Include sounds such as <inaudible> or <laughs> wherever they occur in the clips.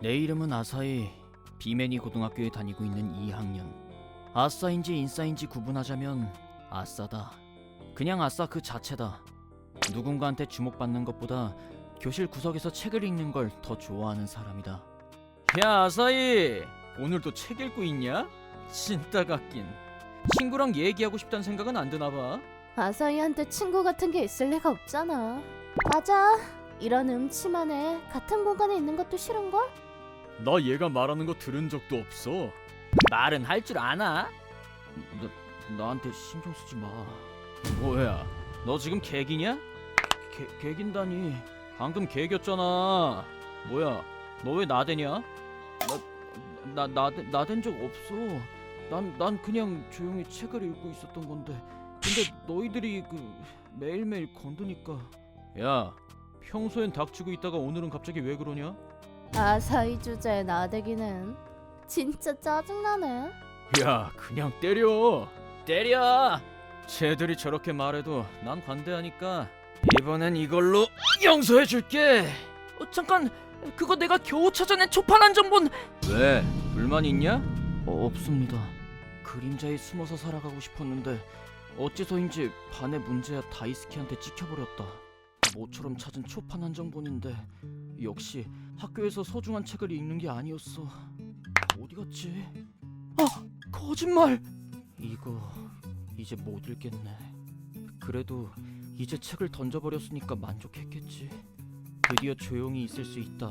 내 이름은 아사히 비메니 고등학교에 다니고 있는 2학년. 아싸인지 인싸인지 구분하자면 아싸다. 그냥 아싸 그 자체다. 누군가한테 주목받는 것보다 교실 구석에서 책을 읽는 걸 더 좋아하는 사람이다. 야 아사히 오늘도 책 읽고 있냐? 진짜 같긴. 친구랑 얘기하고 싶다는 생각은 안 드나 봐. 아사히한테 친구 같은 게 있을 리가 없잖아. 맞아. 이런 음침한에 같은 공간에 있는 것도 싫은걸? 나 얘가 말하는 거 들은 적도 없어. 말은 할 줄 아나? 나, 나한테 신경 쓰지 마. 뭐야? 너 지금 개기냐? 개, 개긴다니. 방금 개겼잖아. 뭐야? 너 왜 나대냐? 나, 나, 나대, 나댄 적 없어. 난, 난 그냥 조용히 책을 읽고 있었던 건데. 근데 너희들이 그 매일매일 건드니까. 야, 평소엔 닥치고 있다가 오늘은 갑자기 왜 그러냐? 아사히 주제에 나대기는 진짜 짜증나네. 야 그냥 때려. 때려! 쟤들이 저렇게 말해도 난 관대하니까 이번엔 이걸로 용서해 줄게. 어, 잠깐 그거 내가 겨우 찾아낸 초판 한정본 왜? 불만 있냐? 어, 없습니다. 그림자에 숨어서 살아가고 싶었는데 어째서인지 반의 문제야 다이스키한테 찍혀버렸다. 모처럼 찾은 초판 한정본인데 역시 학교에서 소중한 책을 읽는 게 아니었어 어디 갔지? 아 거짓말! 이거 이제 못 읽겠네. 그래도 이제 책을 던져버렸으니까 만족했겠지. 드디어 조용히 있을 수 있다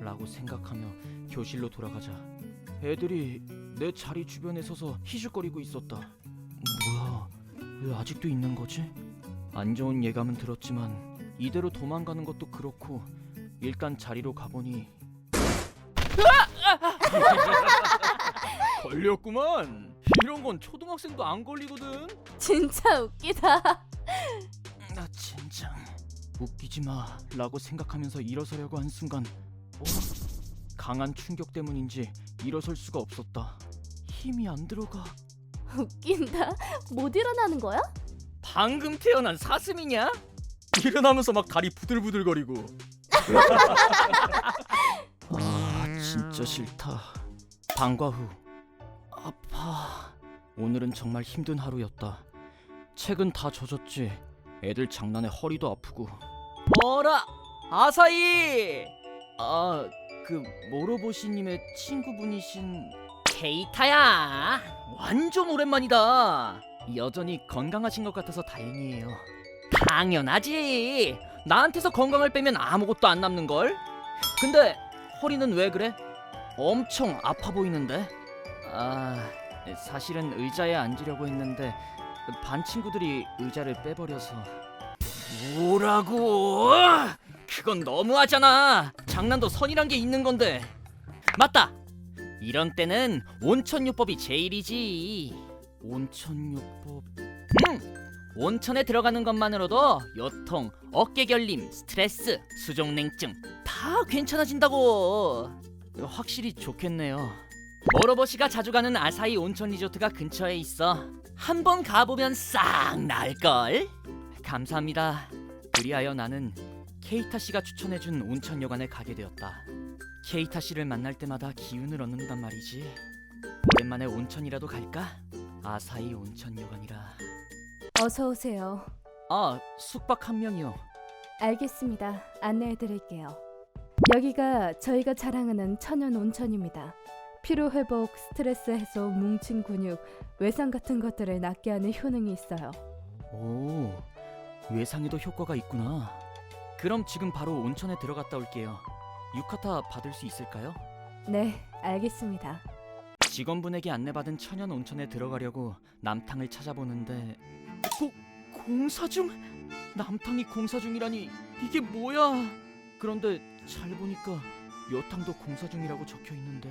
라고 생각하며 교실로 돌아가자. 애들이 내 자리 주변에 서서 희죽거리고 있었다. 뭐야? 왜 아직도 있는 거지? 안 좋은 예감은 들었지만 이대로 도망가는 것도 그렇고 일단 자리로 가보니 <laughs> 걸렸구만. 이런 건 초등학생도 안 걸리거든. 진짜 웃기다. 나 진짜 웃기지 마라고 생각하면서 일어서려고 한 순간 어? 강한 충격 때문인지 일어설 수가 없었다. 힘이 안 들어가. 웃긴다. 못 일어나는 거야? 방금 태어난 사슴이냐? 일어나면서 막 다리 부들부들거리고. 아 진짜 싫다. 방과 후 아파. 오늘은 정말 힘든 하루였다. 책은 다 젖었지. 애들 장난에 허리도 아프고. 어라 아사히. 아그 모로보시님의 친구분이신 케이타야. 완전 오랜만이다. 여전히 건강하신 것 같아서 다행이에요. 당연하지. 나한테서 건강을 빼면 아무것도 안 남는 걸. 근데 허리는 왜 그래? 엄청 아파 보이는데. 아, 사실은 의자에 앉으려고 했는데 반 친구들이 의자를 빼버려서. 뭐라고? 그건 너무하잖아. 장난도 선이란 게 있는 건데. 맞다. 이런 때는 온천요법이 제일이지. 온천요법. 응. 온천에 들어가는 것만으로도 요통, 어깨 결림, 스트레스, 수족냉증 다 괜찮아진다고. 확실히 좋겠네요. 모로보시가 자주 가는 아사히 온천 리조트가 근처에 있어. 한 번 가보면 싹 나을 걸. 감사합니다. 그리하여 나는 케이타 씨가 추천해준 온천 여관에 가게 되었다. 케이타 씨를 만날 때마다 기운을 얻는단 말이지. 오랜만에 온천이라도 갈까? 아사히 온천 여관이라. 어서 오세요. 아 숙박 한 명이요. 알겠습니다. 안내해 드릴게요. 여기가 저희가 자랑하는 천연 온천입니다. 피로 회복, 스트레스 해소, 뭉친 근육, 외상 같은 것들을 낫게 하는 효능이 있어요. 오 외상에도 효과가 있구나. 그럼 지금 바로 온천에 들어갔다 올게요. 유카타 받을 수 있을까요? 네, 알겠습니다. 직원분에게 안내받은 천연 온천에 들어가려고 남탕을 찾아보는데 고, 공사 중? 남탕이 공사 중이라니 이게 뭐야? 그런데 잘 보니까 여탕도 공사 중이라고 적혀 있는데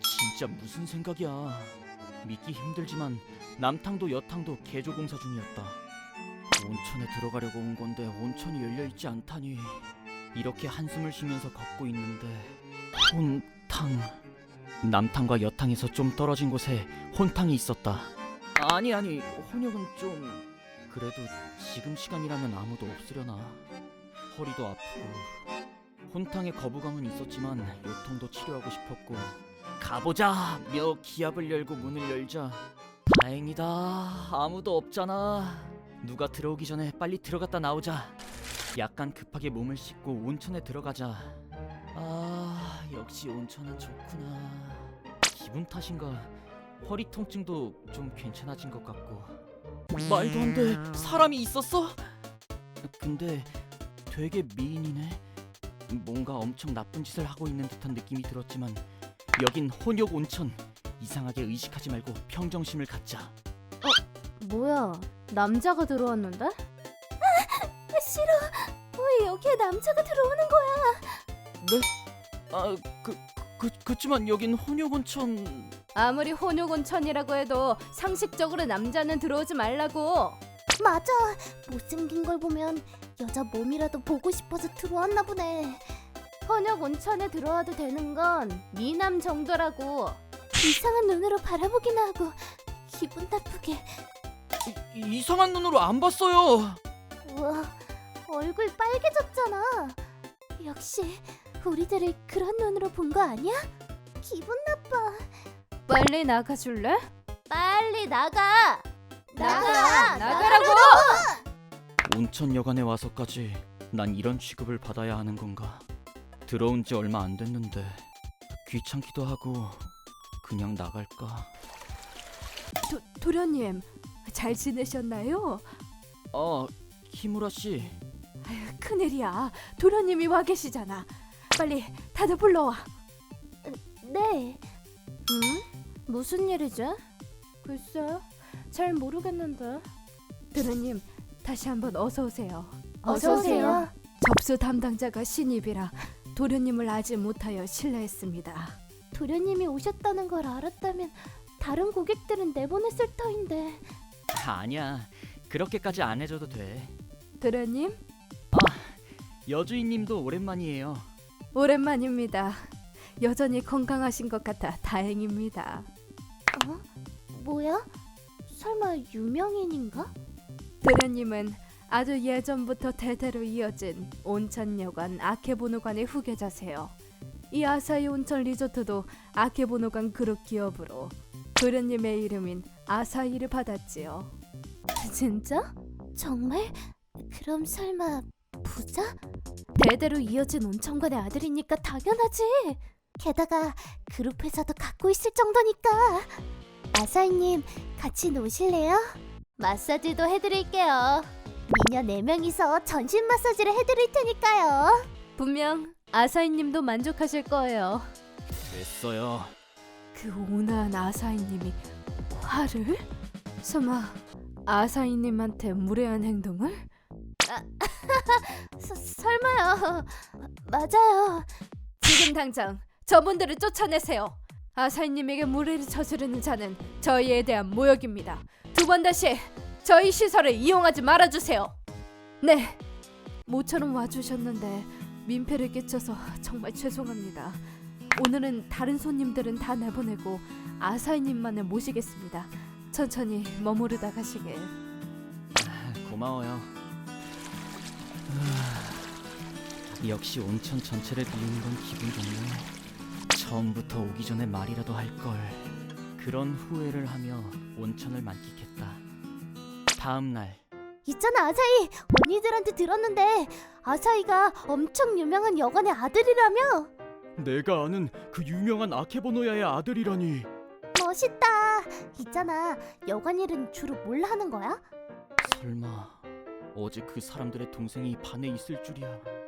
진짜 무슨 생각이야? 믿기 힘들지만 남탕도 여탕도 개조 공사 중이었다. 온천에 들어가려고 온 건데 온천이 열려 있지 않다니 이렇게 한숨을 쉬면서 걷고 있는데 혼탕 남탕과 여탕에서 좀 떨어진 곳에 혼탕이 있었다. 아니 아니 혼역은 좀 그래도 지금 시간이라면 아무도 없으려나. 허리도 아프고 혼탕의 거부감은 있었지만 요통도 치료하고 싶었고. 가보자 며 기압을 열고 문을 열자. 다행이다. 아무도 없잖아. 누가 들어오기 전에 빨리 들어갔다 나오자. 약간 급하게 몸을 씻고 온천에 들어가자. 아 역시 온천은 좋구나. 기분 탓인가 허리 통증도 좀 괜찮아진 것 같고 말도 안 돼 사람이 있었어? 근데 되게 미인이네 뭔가 엄청 나쁜 짓을 하고 있는 듯한 느낌이 들었지만 여긴 혼욕 온천 이상하게 의식하지 말고 평정심을 갖자 뭐야? 남자가 들어왔는데? 아, 싫어. 왜 여기에 남자가 들어오는 거야? 네? 아그 그, 그치만 여긴 혼욕 온천 아무리 혼욕온천이라고 해도 상식적으로 남자는 들어오지 말라고. 맞아. 못생긴 걸 보면 여자 몸이라도 보고 싶어서 들어왔나 보네. 혼욕온천에 들어와도 되는 건 미남 정도라고. 이상한 눈으로 바라보긴 하고 기분 나쁘게. 이, 이상한 눈으로 안 봤어요 우와, 얼굴 빨개졌잖아. 역시 우리들을 그런 눈으로 본 거 아니야? 기분 나빠. 빨리 나가줄래? 빨리 나가. 나가! 나가라고! 온천 여관에 와서까지 난 이런 취급을 받아야 하는 건가 들어온 지 얼마 안 됐는데 귀찮기도 하고 그냥 나갈까 도, 도련님 잘 지내셨나요? 아 키무라 씨 아유, 큰일이야. 도련님이 와 계시잖아. 빨리 다들 불러와. 네. 응? 무슨 일이지? 글쎄, 잘 모르겠는데. 도련님, 다시 한번 어서 오세요. 어서 오세요. 접수 담당자가 신입이라 도련님을 아직 못하여 실례했습니다. 도련님이 오셨다는 걸 알았다면 다른 고객들은 내보냈을 터인데. 아니야 그렇게까지 안 해줘도 돼 도련님, 여주인님도 오랜만이에요 오랜만입니다. 여전히 건강하신 것 같아 다행입니다. 어? 뭐야? 설마 유명인인가? 도련님은 아주 예전부터 대대로 이어진 온천여관 아케보노관의 후계자세요. 이 아사히 온천 리조트도 아케보노관 그룹 기업으로 도련님의 이름인 아사히를 받았지요. 진짜? 정말? 그럼 설마 부자? 대대로 이어진 온천관의 아들이니까 당연하지. 게다가 그룹 회사도 갖고 있을 정도니까. 아사히님 같이 노실래요? 마사지도 해드릴게요. 미녀 4명이서 전신 마사지를 해드릴 테니까요. 분명 아사히님도 만족하실 거예요. 됐어요 그 온화한 아사히님이 화를? 설마 아사히님한테 무례한 행동을? <laughs> 서, 설마요. 맞아요. 지금 당장 저분들을 쫓아내세요. 아사히님에게 무례를 저지르는 자는 저희에 대한 모욕입니다. 두 번 다시 저희 시설을 이용하지 말아주세요. 네, 모처럼 와주셨는데 민폐를 끼쳐서 정말 죄송합니다. 오늘은 다른 손님들은 다 내보내고 아사히님만을 모시겠습니다. 천천히 머무르다 가시길. 고마워요 아, 역시 온천 전체를 비우는 건 기분 좋네 처음부터 오기 전에 말이라도 할 걸. 그런 후회를 하며 온천을 만끽했다. 다음 날. 있잖아 아사히. 언니들한테 들었는데 아사히가 엄청 유명한 여관의 아들이라며? 내가 아는 그 유명한 아케보노야의 아들이라니. 멋있다. 있잖아 여관 일은 주로 뭘 하는 거야? 설마 어제 그 사람들의 동생이 반에 있을 줄이야.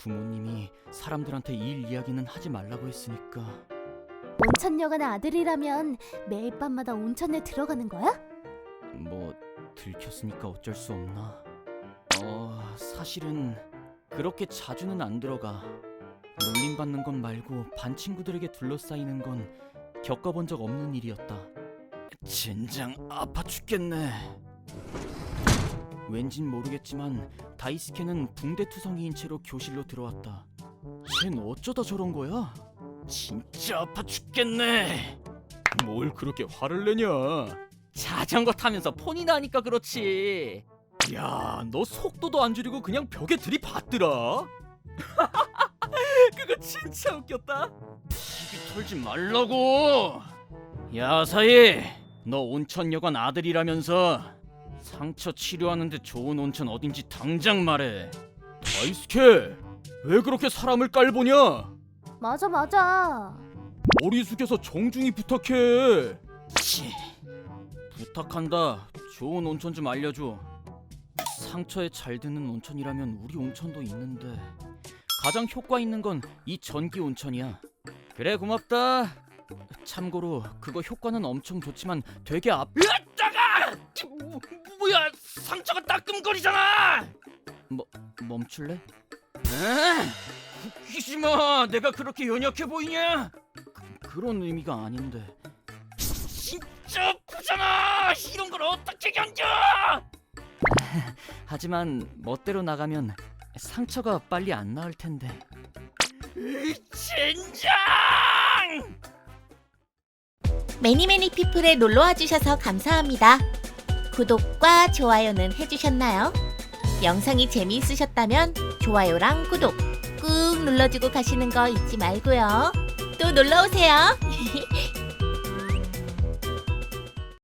부모님이 사람들한테 일 이야기는 하지 말라고 했으니까 온천 여관의 아들이라면 매일 밤마다 온천에 들어가는 거야? 뭐 들켰으니까 어쩔 수 없나. 어 사실은 그렇게 자주는 안 들어가. 놀림 받는 건 말고 반 친구들에게 둘러싸이는 건 겪어본 적 없는 일이었다. 젠장 아파 죽겠네. 왠진 모르겠지만 다이스케는 붕대투성이인 채로 교실로 들어왔다. 쟨 어쩌다 저런 거야? 진짜 아파 죽겠네. 뭘 그렇게 화를 내냐? 자전거 타면서 폰이나 하니까 그렇지. 야, 너 속도도 안 줄이고 그냥 벽에 들이받더라. <laughs> 진짜 웃겼다. 시비 털지 말라고. 야 사이, 너 온천여관 아들이라면서 상처 치료하는데 좋은 온천 어딘지 당장 말해. 다이스케, 왜 그렇게 사람을 깔보냐? 맞아 맞아. 머리 숙여서 정중히 부탁해. 치, 부탁한다. 좋은 온천 좀 알려줘. 상처에 잘 드는 온천이라면 우리 온천도 있는데 가장 효과 있는 건 이 전기 온천이야. 그래 고맙다. 참고로 그거 효과는 엄청 좋지만 되게 아. 으따가! 뭐, 상처가 따끔거리잖아. 뭐 멈출래? 에? 웃기지 마. 내가 그렇게 연약해 보이냐? 그, 런 의미가 아닌데. 진짜 아프잖아. 이런 걸 어떻게 견뎌? 하지만 멋대로 나가면 상처가 빨리 안 나을 텐데. 젠장! 매니매니 피플에 놀러와 주셔서 감사합니다. 구독과 좋아요는 해주셨나요? 영상이 재미있으셨다면 좋아요랑 구독 꾹 눌러주고 가시는 거 잊지 말고요. 또 놀러오세요.